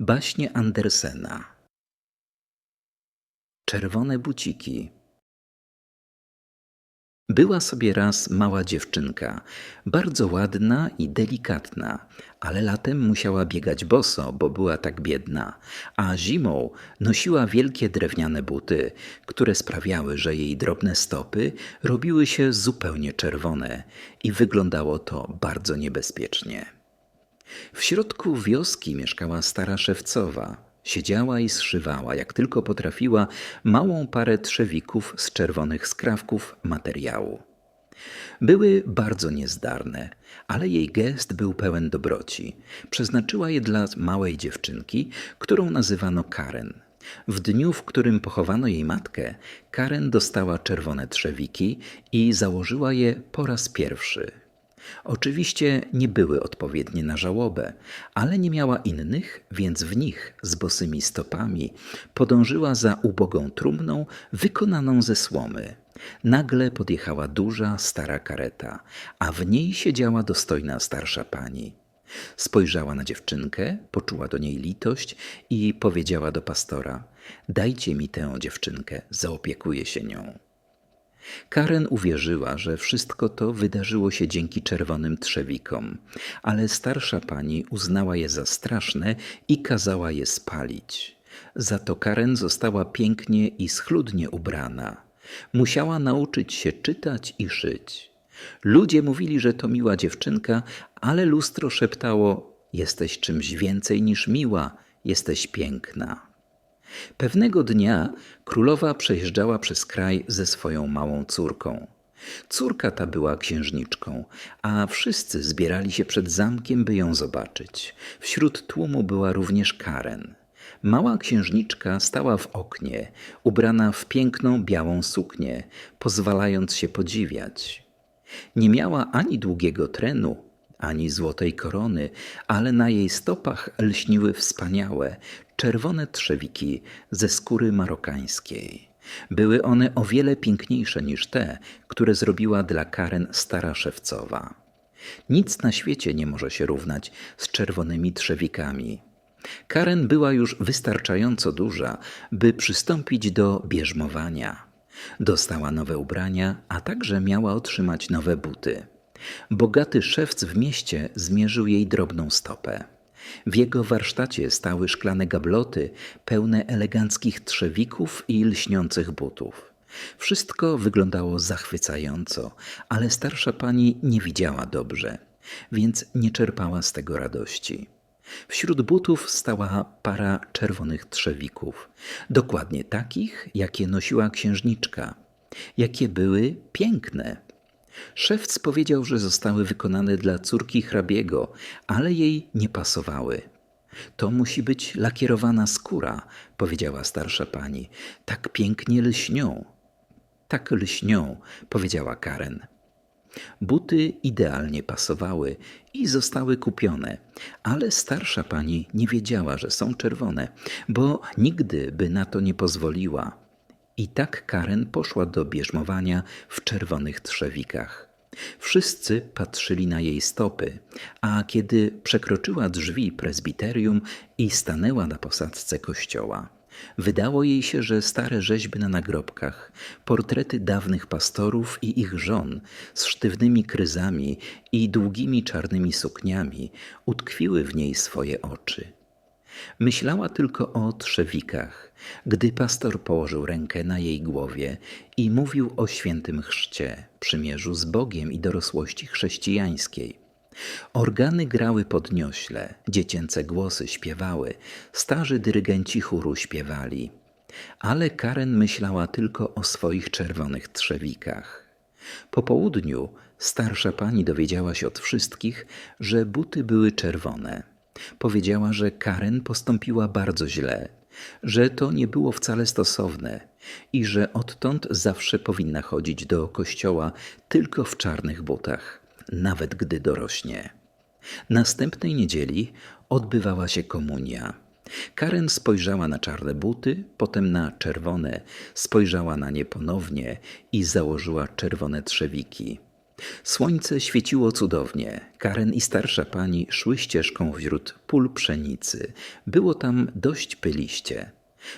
Baśnie Andersena Czerwone buciki Była sobie raz mała dziewczynka, bardzo ładna i delikatna, ale latem musiała biegać boso, bo była tak biedna, a zimą nosiła wielkie drewniane buty, które sprawiały, że jej drobne stopy robiły się zupełnie czerwone i wyglądało to bardzo niebezpiecznie. W środku wioski mieszkała stara szewcowa. Siedziała i zszywała, jak tylko potrafiła, małą parę trzewików z czerwonych skrawków materiału. Były bardzo niezdarne, ale jej gest był pełen dobroci. Przeznaczyła je dla małej dziewczynki, którą nazywano Karen. W dniu, w którym pochowano jej matkę, Karen dostała czerwone trzewiki i założyła je po raz pierwszy. Oczywiście nie były odpowiednie na żałobę, ale nie miała innych, więc w nich z bosymi stopami podążyła za ubogą trumną wykonaną ze słomy. Nagle podjechała duża, stara kareta, a w niej siedziała dostojna starsza pani. Spojrzała na dziewczynkę, poczuła do niej litość i powiedziała do pastora: Dajcie mi tę dziewczynkę, zaopiekuję się nią. Karen uwierzyła, że wszystko to wydarzyło się dzięki czerwonym trzewikom, ale starsza pani uznała je za straszne i kazała je spalić. Za to Karen została pięknie i schludnie ubrana. Musiała nauczyć się czytać i szyć. Ludzie mówili, że to miła dziewczynka, ale lustro szeptało: Jesteś czymś więcej niż miła, jesteś piękna. Pewnego dnia królowa przejeżdżała przez kraj ze swoją małą córką. Córka ta była księżniczką, a wszyscy zbierali się przed zamkiem, by ją zobaczyć. Wśród tłumu była również Karen. Mała księżniczka stała w oknie, ubrana w piękną białą suknię, pozwalając się podziwiać. Nie miała ani długiego trenu, ani złotej korony, ale na jej stopach lśniły wspaniałe, czerwone trzewiki ze skóry marokańskiej. Były one o wiele piękniejsze niż te, które zrobiła dla Karen stara szewcowa. Nic na świecie nie może się równać z czerwonymi trzewikami. Karen była już wystarczająco duża, by przystąpić do bierzmowania. Dostała nowe ubrania, a także miała otrzymać nowe buty. Bogaty szewc w mieście zmierzył jej drobną stopę. W jego warsztacie stały szklane gabloty pełne eleganckich trzewików i lśniących butów. Wszystko wyglądało zachwycająco, ale starsza pani nie widziała dobrze, więc nie czerpała z tego radości. Wśród butów stała para czerwonych trzewików, dokładnie takich, jakie nosiła księżniczka, jakie były piękne. Szewc powiedział, że zostały wykonane dla córki hrabiego, ale jej nie pasowały. To musi być lakierowana skóra, powiedziała starsza pani. Tak pięknie lśnią. Tak lśnią, powiedziała Karen. Buty idealnie pasowały i zostały kupione, ale starsza pani nie wiedziała, że są czerwone, bo nigdy by na to nie pozwoliła. I tak Karen poszła do bierzmowania w czerwonych trzewikach. Wszyscy patrzyli na jej stopy, a kiedy przekroczyła drzwi prezbiterium i stanęła na posadzce kościoła, wydało jej się, że stare rzeźby na nagrobkach, portrety dawnych pastorów i ich żon z sztywnymi kryzami i długimi czarnymi sukniami utkwiły w niej swoje oczy. Myślała tylko o trzewikach, gdy pastor położył rękę na jej głowie i mówił o świętym chrzcie, przymierzu z Bogiem i dorosłości chrześcijańskiej. Organy grały podniośle, dziecięce głosy śpiewały, starzy dyrygenci chóru śpiewali. Ale Karen myślała tylko o swoich czerwonych trzewikach. Po południu starsza pani dowiedziała się od wszystkich, że buty były czerwone. Powiedziała, że Karen postąpiła bardzo źle, że to nie było wcale stosowne i że odtąd zawsze powinna chodzić do kościoła tylko w czarnych butach, nawet gdy dorośnie. Następnej niedzieli odbywała się komunia. Karen spojrzała na czarne buty, potem na czerwone, spojrzała na nie ponownie i założyła czerwone trzewiki. Słońce świeciło cudownie. Karen i starsza pani szły ścieżką wśród pól pszenicy. Było tam dość pyliście.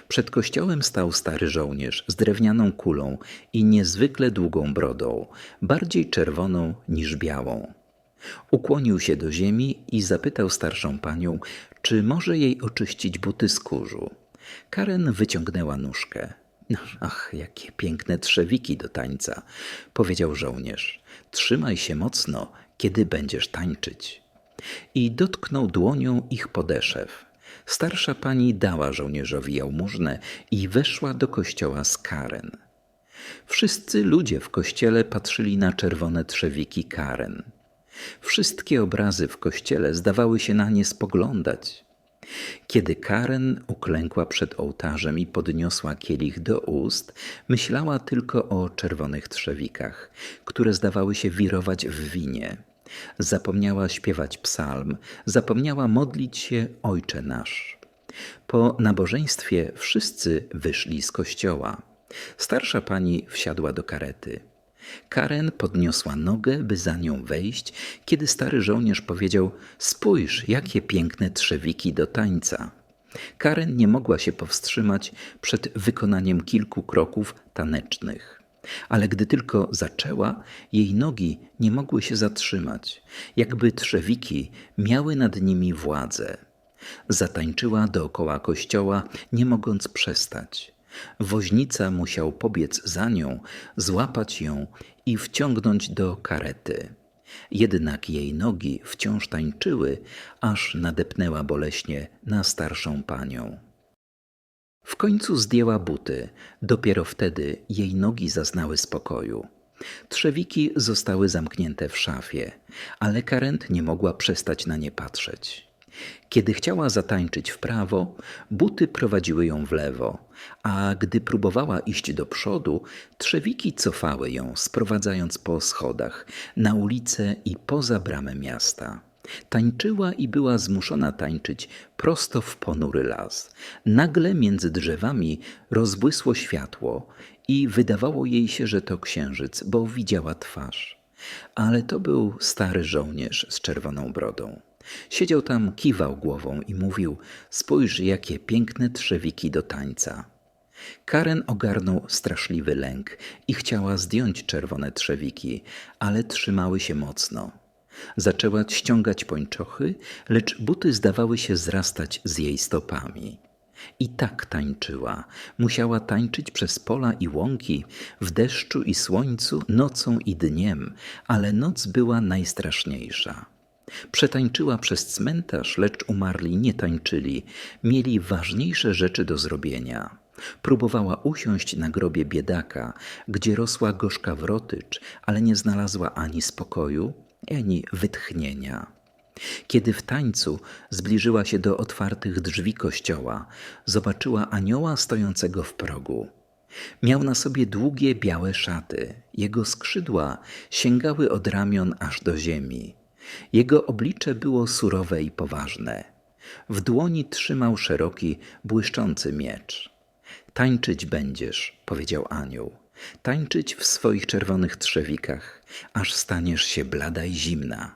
Przed kościołem stał stary żołnierz z drewnianą kulą i niezwykle długą brodą, bardziej czerwoną niż białą. Ukłonił się do ziemi i zapytał starszą panią, czy może jej oczyścić buty z kurzu. Karen wyciągnęła nóżkę. Ach, jakie piękne trzewiki do tańca, powiedział żołnierz. Trzymaj się mocno, kiedy będziesz tańczyć. I dotknął dłonią ich podeszew. Starsza pani dała żołnierzowi jałmużnę i weszła do kościoła z Karen. Wszyscy ludzie w kościele patrzyli na czerwone trzewiki Karen. Wszystkie obrazy w kościele zdawały się na nie spoglądać. Kiedy Karen uklękła przed ołtarzem i podniosła kielich do ust, myślała tylko o czerwonych trzewikach, które zdawały się wirować w winie. Zapomniała śpiewać psalm, zapomniała modlić się Ojcze Nasz. Po nabożeństwie wszyscy wyszli z kościoła. Starsza pani wsiadła do karety. Karen podniosła nogę, by za nią wejść, kiedy stary żołnierz powiedział: Spójrz, jakie piękne trzewiki do tańca. Karen nie mogła się powstrzymać przed wykonaniem kilku kroków tanecznych. Ale gdy tylko zaczęła, jej nogi nie mogły się zatrzymać, jakby trzewiki miały nad nimi władzę. Zatańczyła dookoła kościoła, nie mogąc przestać. Woźnica musiał pobiec za nią, złapać ją i wciągnąć do karety. Jednak jej nogi wciąż tańczyły, aż nadepnęła boleśnie na starszą panią. W końcu zdjęła buty, dopiero wtedy jej nogi zaznały spokoju. Trzewiki zostały zamknięte w szafie, ale Karent nie mogła przestać na nie patrzeć. Kiedy chciała zatańczyć w prawo, buty prowadziły ją w lewo, a gdy próbowała iść do przodu, trzewiki cofały ją, sprowadzając po schodach, na ulicę i poza bramę miasta. Tańczyła i była zmuszona tańczyć prosto w ponury las. Nagle między drzewami rozbłysło światło i wydawało jej się, że to księżyc, bo widziała twarz. Ale to był stary żołnierz z czerwoną brodą. Siedział tam, kiwał głową i mówił: Spójrz, jakie piękne trzewiki do tańca. Karen ogarnął straszliwy lęk i chciała zdjąć czerwone trzewiki, ale trzymały się mocno. Zaczęła ściągać pończochy, lecz buty zdawały się zrastać z jej stopami. I tak tańczyła. Musiała tańczyć przez pola i łąki, w deszczu i słońcu, nocą i dniem, ale noc była najstraszniejsza. Przetańczyła przez cmentarz, lecz umarli nie tańczyli, mieli ważniejsze rzeczy do zrobienia. Próbowała usiąść na grobie biedaka, gdzie rosła gorzka wrotycz, ale nie znalazła ani spokoju, ani wytchnienia. Kiedy w tańcu zbliżyła się do otwartych drzwi kościoła, zobaczyła anioła stojącego w progu. Miał na sobie długie białe szaty, jego skrzydła sięgały od ramion aż do ziemi. Jego oblicze było surowe i poważne. W dłoni trzymał szeroki, błyszczący miecz. Tańczyć będziesz, powiedział anioł. Tańczyć w swoich czerwonych trzewikach, aż staniesz się blada i zimna,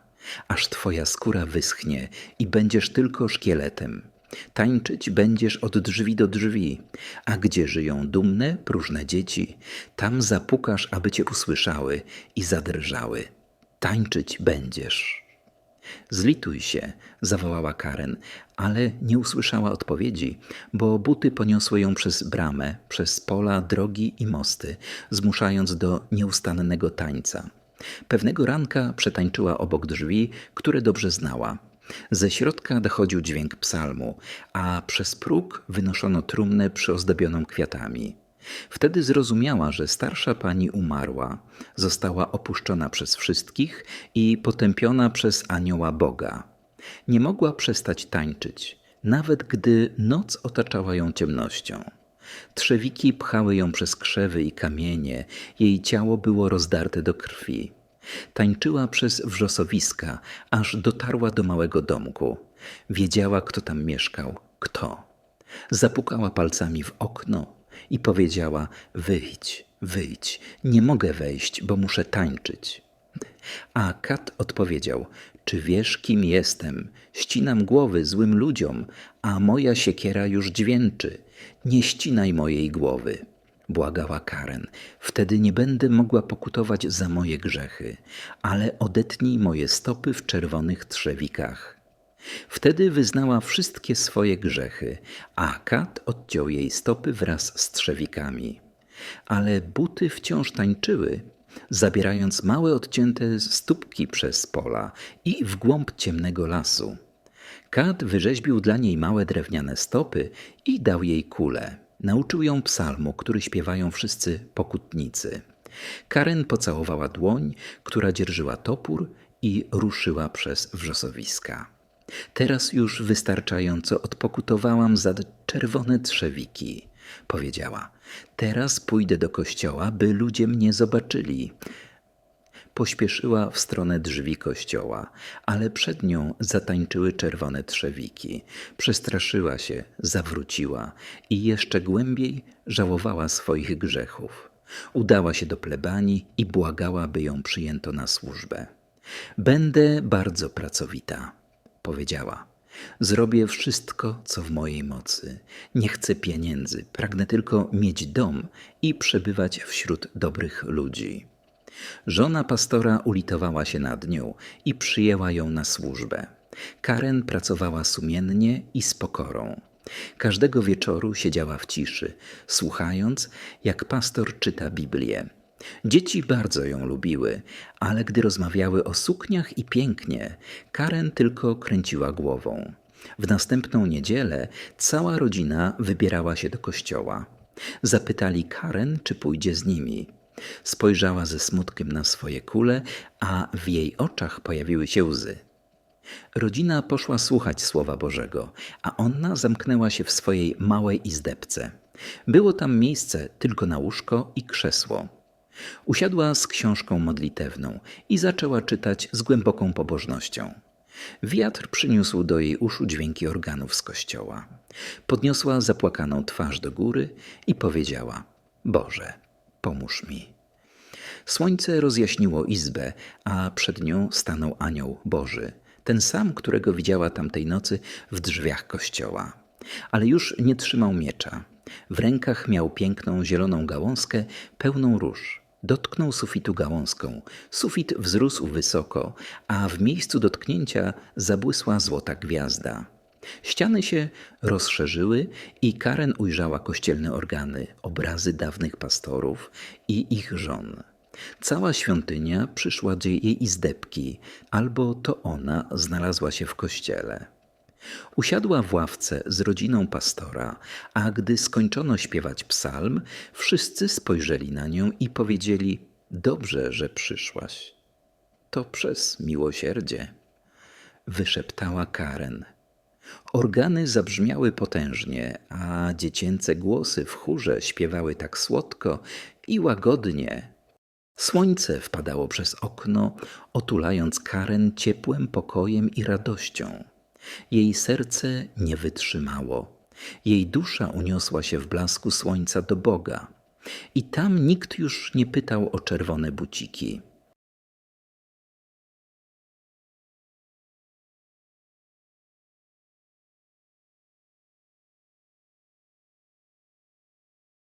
aż twoja skóra wyschnie i będziesz tylko szkieletem. Tańczyć będziesz od drzwi do drzwi, a gdzie żyją dumne, próżne dzieci, tam zapukasz, aby cię usłyszały i zadrżały. Tańczyć będziesz. Zlituj się, zawołała Karen, ale nie usłyszała odpowiedzi, bo buty poniosły ją przez bramę, przez pola, drogi i mosty, zmuszając do nieustannego tańca. Pewnego ranka przetańczyła obok drzwi, które dobrze znała. Ze środka dochodził dźwięk psalmu, a przez próg wynoszono trumnę przyozdobioną kwiatami. Wtedy zrozumiała, że starsza pani umarła, została opuszczona przez wszystkich i potępiona przez anioła Boga. Nie mogła przestać tańczyć, nawet gdy noc otaczała ją ciemnością. Trzewiki pchały ją przez krzewy i kamienie, jej ciało było rozdarte do krwi. Tańczyła przez wrzosowiska, aż dotarła do małego domku. Wiedziała, kto tam mieszkał, kto. Zapukała palcami w okno, i powiedziała: Wyjdź, wyjdź, nie mogę wejść, bo muszę tańczyć. A kat odpowiedział: Czy wiesz, kim jestem? Ścinam głowy złym ludziom, a moja siekiera już dźwięczy. Nie ścinaj mojej głowy. Błagała Karen. Wtedy nie będę mogła pokutować za moje grzechy, ale odetnij moje stopy w czerwonych trzewikach. Wtedy wyznała wszystkie swoje grzechy, a kat odciął jej stopy wraz z trzewikami. Ale buty wciąż tańczyły, zabierając małe odcięte stópki przez pola i w głąb ciemnego lasu. Kat wyrzeźbił dla niej małe drewniane stopy i dał jej kulę. Nauczył ją psalmu, który śpiewają wszyscy pokutnicy. Karen pocałowała dłoń, która dzierżyła topór i ruszyła przez wrzosowiska. Teraz już wystarczająco odpokutowałam za czerwone trzewiki, powiedziała. Teraz pójdę do kościoła, by ludzie mnie zobaczyli. Pośpieszyła w stronę drzwi kościoła, ale przed nią zatańczyły czerwone trzewiki. Przestraszyła się, zawróciła i jeszcze głębiej żałowała swoich grzechów. Udała się do plebanii i błagała, by ją przyjęto na służbę. Będę bardzo pracowita, powiedziała. Zrobię wszystko, co w mojej mocy. Nie chcę pieniędzy, pragnę tylko mieć dom i przebywać wśród dobrych ludzi. Żona pastora ulitowała się nad nią i przyjęła ją na służbę. Karen pracowała sumiennie i z pokorą. Każdego wieczoru siedziała w ciszy, słuchając, jak pastor czyta Biblię. Dzieci bardzo ją lubiły, ale gdy rozmawiały o sukniach i pięknie, Karen tylko kręciła głową. W następną niedzielę cała rodzina wybierała się do kościoła. Zapytali Karen, czy pójdzie z nimi. Spojrzała ze smutkiem na swoje kule, a w jej oczach pojawiły się łzy. Rodzina poszła słuchać Słowa Bożego, a ona zamknęła się w swojej małej izdebce. Było tam miejsce tylko na łóżko i krzesło. Usiadła z książką modlitewną i zaczęła czytać z głęboką pobożnością. Wiatr przyniósł do jej uszu dźwięki organów z kościoła. Podniosła zapłakaną twarz do góry i powiedziała: Boże, pomóż mi. Słońce rozjaśniło izbę, a przed nią stanął anioł Boży, ten sam, którego widziała tamtej nocy w drzwiach kościoła. Ale już nie trzymał miecza. W rękach miał piękną zieloną gałązkę pełną róż. Dotknął sufitu gałązką. Sufit wzrósł wysoko, a w miejscu dotknięcia zabłysła złota gwiazda. Ściany się rozszerzyły i Karen ujrzała kościelne organy, obrazy dawnych pastorów i ich żon. Cała świątynia przyszła do jej izdebki, albo to ona znalazła się w kościele. Usiadła w ławce z rodziną pastora, a gdy skończono śpiewać psalm, wszyscy spojrzeli na nią i powiedzieli: Dobrze, że przyszłaś. To przez miłosierdzie, wyszeptała Karen. Organy zabrzmiały potężnie, a dziecięce głosy w chórze śpiewały tak słodko i łagodnie. Słońce wpadało przez okno, otulając Karen ciepłym pokojem i radością. Jej serce nie wytrzymało. Jej dusza uniosła się w blasku słońca do Boga. I tam nikt już nie pytał o czerwone buciki.